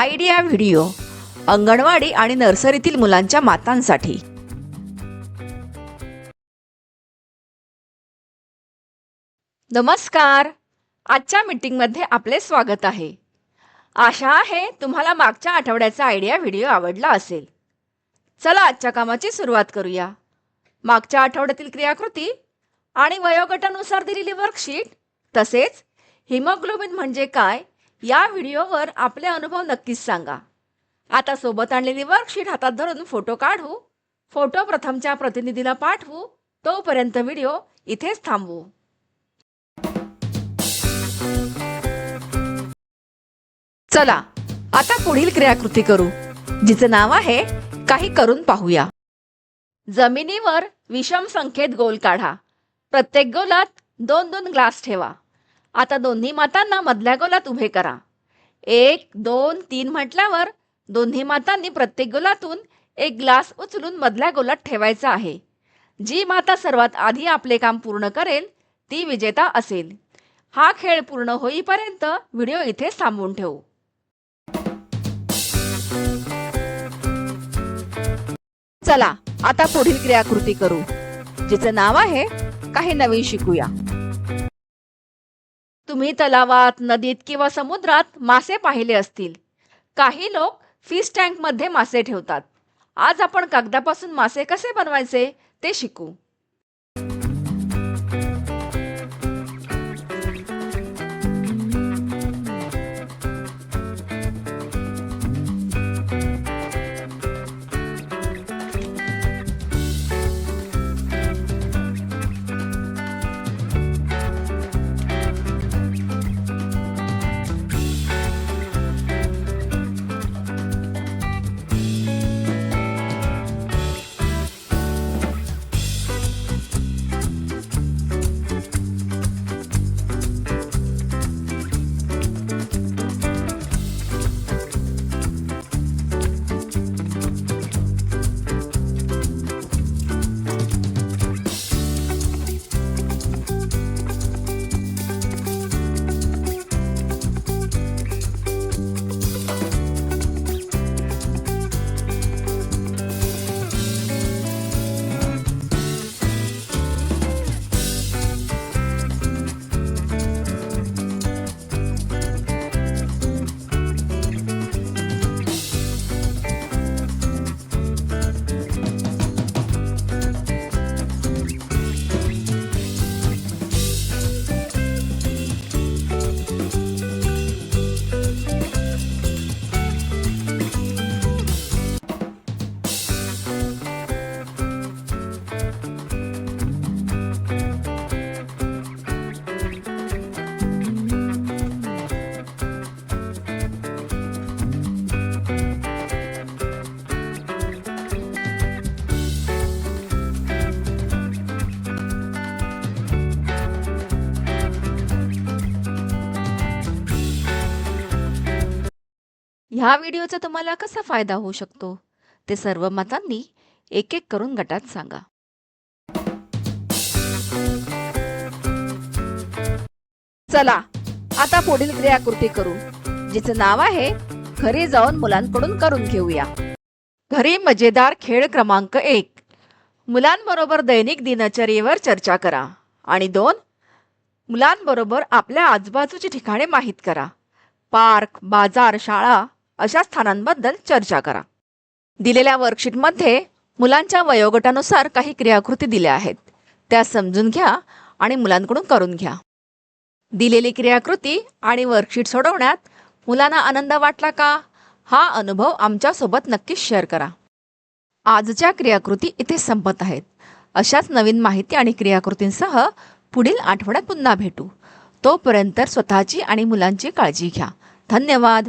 Idea video anganwadi आणि नर्सरीतील मुलांच्या मातांसाठी. नमस्कार. आजच्या मीटिंगमध्ये आपले स्वागत आहे. आशा आहे तुम्हाला मागच्या आठवड्याचा आयडिया व्हिडिओ आवडला असेल. चला आजच्या कामाची सुरुवात करूया. मागच्या आठवड्यातील क्रियाकृती आणि वयोगटानुसार दिलेली वर्कशीट तसेच हिमोग्लोबिन म्हणजे काय या व्हिडिओवर आपले अनुभव नक्कीच सांगा. आता सोबत आणलेली वर्कशीट हातात धरून फोटो काढू. फोटो प्रथमच्या प्रतिनिधीला पाठवू. तोपर्यंत व्हिडिओ इथेच थांबवू. चला आता पुढील क्रियाकृती करू. जिचं नाव आहे काही करून पाहूया. जमिनीवर विषम संख्येत गोल काढा. प्रत्येक गोलात दोन दोन ग्लास ठेवा. आता दोन्ही मातांना मधल्या गोलात उभे करा. एक दोन तीन म्हटल्यावर दोन्ही मातांनी प्रत्येक गोलातून एक ग्लास उचलून मधल्या गोलात ठेवायचा आहे. जी माता सर्वात आधी आपले काम पूर्ण करेल ती विजेता असेल. हा खेळ पूर्ण होईपर्यंत व्हिडिओ इथे थांबवून ठेवू. चला आता पुढील क्रियाकृती करू जिचं नाव आहे काही नवीन शिकूया. तुम्ही तलावात नदीत किंवा समुद्रात मासे पाहिले असतील. काही लोक फिश टँकमध्ये मासे ठेवतात. आज आपण कागदापासून मासे कसे बनवायचे ते शिकू. ह्या व्हिडिओचा तुम्हाला कसा फायदा होऊ शकतो? ते सर्व मतांनी एक एक करून गटात सांगा. चला आता पुढील क्रियाकृती करू जिचं नाव आहे घरी जाऊन मुलांकडून करून घेऊया. घरी मजेदार खेळ क्रमांक एक. मुलांबरोबर दैनिक दिनचर्येवर चर्चा करा. आणि दोन मुलांबरोबर आपल्या आजूबाजूची ठिकाणे माहीत करा. पार्क बाजार शाळा अशा स्थानांबद्दल चर्चा करा. दिलेल्या वर्कशीटमध्ये मुलांच्या वयोगटानुसार काही क्रियाकृती दिल्या आहेत. त्या समजून घ्या आणि मुलांकडून करून घ्या. दिलेली क्रियाकृती आणि वर्कशीट सोडवण्यात मुलांना आनंद वाटला का? हा अनुभव आमच्यासोबत नक्कीच शेअर करा. आजच्या क्रियाकृती इथे संपत आहेत. अशाच नवीन माहिती आणि क्रियाकृतींसह पुढील आठवड्यात पुन्हा भेटू. तोपर्यंत स्वतःची आणि मुलांची काळजी घ्या. धन्यवाद!